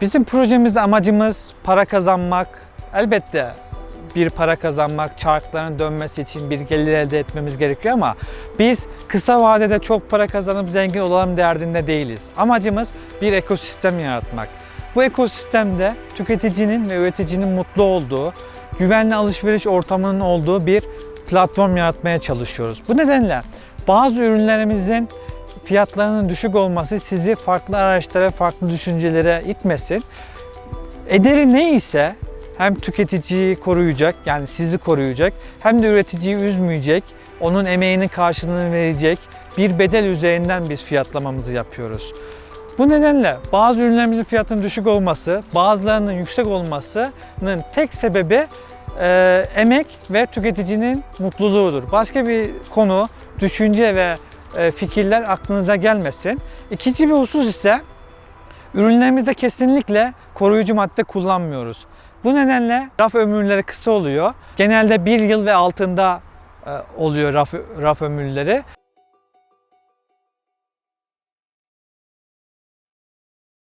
Bizim projemizde amacımız para kazanmak. Elbette bir para kazanmak, çarkların dönmesi için bir gelir elde etmemiz gerekiyor ama biz kısa vadede çok para kazanıp zengin olalım derdinde değiliz. Amacımız bir ekosistem yaratmak. Bu ekosistemde tüketicinin ve üreticinin mutlu olduğu, güvenli alışveriş ortamının olduğu bir platform yaratmaya çalışıyoruz. Bu nedenle bazı ürünlerimizin fiyatlarının düşük olması sizi farklı araçlara, farklı düşüncelere itmesin. Ederi ne ise hem tüketiciyi koruyacak yani sizi koruyacak hem de üreticiyi üzmeyecek, onun emeğinin karşılığını verecek bir bedel üzerinden biz fiyatlamamızı yapıyoruz. Bu nedenle bazı ürünlerimizin fiyatının düşük olması, bazılarının yüksek olmasının tek sebebi e, emek ve tüketicinin mutluluğudur. Başka bir konu, düşünce ve fikirler aklınıza gelmesin. İkinci bir husus ise ürünlerimizde kesinlikle koruyucu madde kullanmıyoruz. Bu nedenle raf ömürleri kısa oluyor. Genelde bir yıl ve altında e, oluyor raf, raf ömürleri.